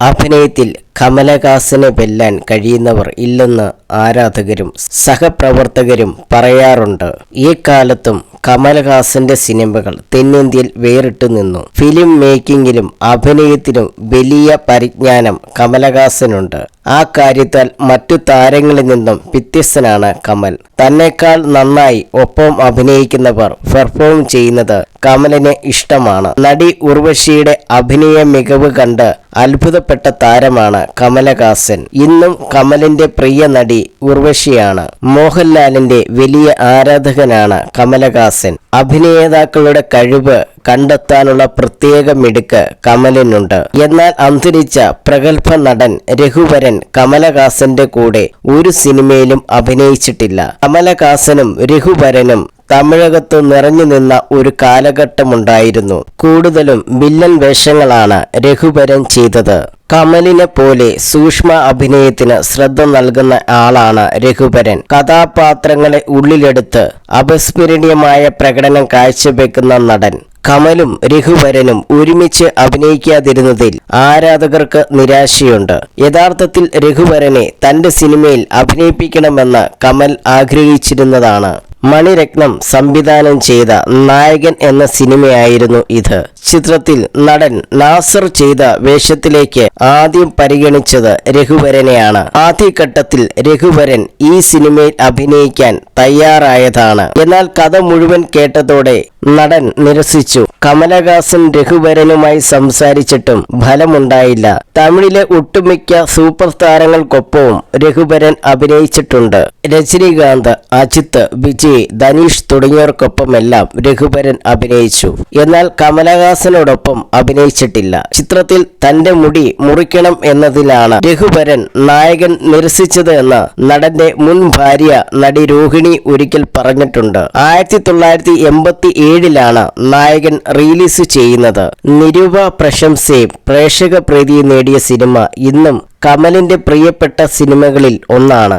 അഭിനയത്തിൽ കമലഹാസനെ വെല്ലാൻ കഴിയുന്നവർ ഇല്ലെന്ന് ആരാധകരും സഹപ്രവർത്തകരും പറയാറുണ്ട്. ഈ കാലത്തും കമലഹാസന്റെ സിനിമകൾ തെന്നിന്ത്യയിൽ വേറിട്ടു നിന്നു. ഫിലിം മേക്കിങ്ങിലും അഭിനയത്തിലും വലിയ പരിജ്ഞാനം കമലഹാസനുണ്ട്. ആ കാര്യത്താൽ മറ്റു താരങ്ങളിൽ നിന്നും വ്യത്യസ്തനാണ് കമൽ. തന്നെക്കാൾ നന്നായി ഒപ്പം അഭിനയിക്കുന്നവർ പെർഫോം ചെയ്യുന്നത് കമലിന് ഇഷ്ടമാണ്. നടി ഉർവശിയുടെ അഭിനയ മികവ് കണ്ട് അത്ഭുതപ്പെട്ട താരമാണ് കമലഹാസൻ. ഇന്നും കമലിന്റെ പ്രിയ നടി ഉർവശിയാണ്. മോഹൻലാലിന്റെ വലിയ ആരാധകനാണ് കമലഹാസൻ. അഭിനേതാക്കളുടെ കഴിവ് കണ്ടെത്താനുള്ള പ്രത്യേക മിടുക്ക് കമലിനുണ്ട്. എന്നാൽ അന്തരിച്ച പ്രഗത്ഭ നടൻ രഘുവരൻ കമലഹാസന്റെ കൂടെ ഒരു സിനിമയിലും അഭിനയിച്ചിട്ടില്ല. കമലഹാസനും രഘുവരനും തമിഴകത്ത് നിറഞ്ഞു നിന്ന ഒരു കാലഘട്ടമുണ്ടായിരുന്നു. കൂടുതലും വില്ലൻ വേഷങ്ങളാണ് രഘുവരൻ ചെയ്തത്. കമലിനെ പോലെ സൂക്ഷ്മ അഭിനയത്തിന് ശ്രദ്ധ നൽകുന്ന ആളാണ് രഘുവരൻ കഥാപാത്രങ്ങളെ ഉള്ളിലെടുത്ത് അപസ്മരണീയമായ പ്രകടനം കാഴ്ചവെക്കുന്ന നടൻ. കമലും രഘുവരനും ഒരുമിച്ച് അഭിനയിക്കാതിരുന്നതിൽ ആരാധകർക്ക് നിരാശയുണ്ട്. യഥാർത്ഥത്തിൽ രഘുവരനെ തന്റെ സിനിമയിൽ അഭിനയിപ്പിക്കണമെന്ന് കമൽ ആഗ്രഹിച്ചിരുന്നതാണ്. മണിരത്നം സംവിധാനം ചെയ്ത നായകൻ എന്ന സിനിമയായിരുന്നു ഇത്. ചിത്രത്തിൽ നടൻ നാസർ ചെയ്ത വേഷത്തിലേക്ക് ആദ്യം പരിഗണിച്ചത് രഘുവരനെയാണ്. ആദ്യഘട്ടത്തിൽ രഘുവരൻ ഈ സിനിമയിൽ അഭിനയിക്കാൻ തയ്യാറായതാണ്. എന്നാൽ കഥ മുഴുവൻ കേട്ടതോടെ നടൻ നിരസിച്ചു. കമലഹാസൻ രഘുവരനുമായി സംസാരിച്ചിട്ടും ഫലമുണ്ടായില്ല. തമിഴിലെ ഒട്ടുമിക്ക സൂപ്പർ താരങ്ങൾക്കൊപ്പവും രഘുവരൻ അഭിനയിച്ചിട്ടുണ്ട്. രജനീകാന്ത് അജിത്ത് വിജയ് ധനീഷ് തുടങ്ങിയവർക്കൊപ്പമെല്ലാം രഘുവരൻ അഭിനയിച്ചു. എന്നാൽ കമലഹാസനോടൊപ്പം അഭിനയിച്ചിട്ടില്ല. ചിത്രത്തിൽ തന്റെ മുടി മുറിക്കണം എന്നതിലാണ് രഘുവരൻ നായകൻ നിരസിച്ചത് എന്ന് നടന്റെ മുൻ ഭാര്യ നടി രോഹിണി ഒരിക്കൽ പറഞ്ഞിട്ടുണ്ട്. ആയിരത്തി തൊള്ളായിരത്തി എൺപത്തി ഏഴിലാണ് നായകൻ റിലീസ് ചെയ്യുന്നത്. നിരൂപ പ്രശംസയും പ്രേക്ഷക പ്രീതിയും നേടിയ സിനിമ ഇന്നും കമലിന്റെ പ്രിയപ്പെട്ട സിനിമകളിൽ ഒന്നാണ്.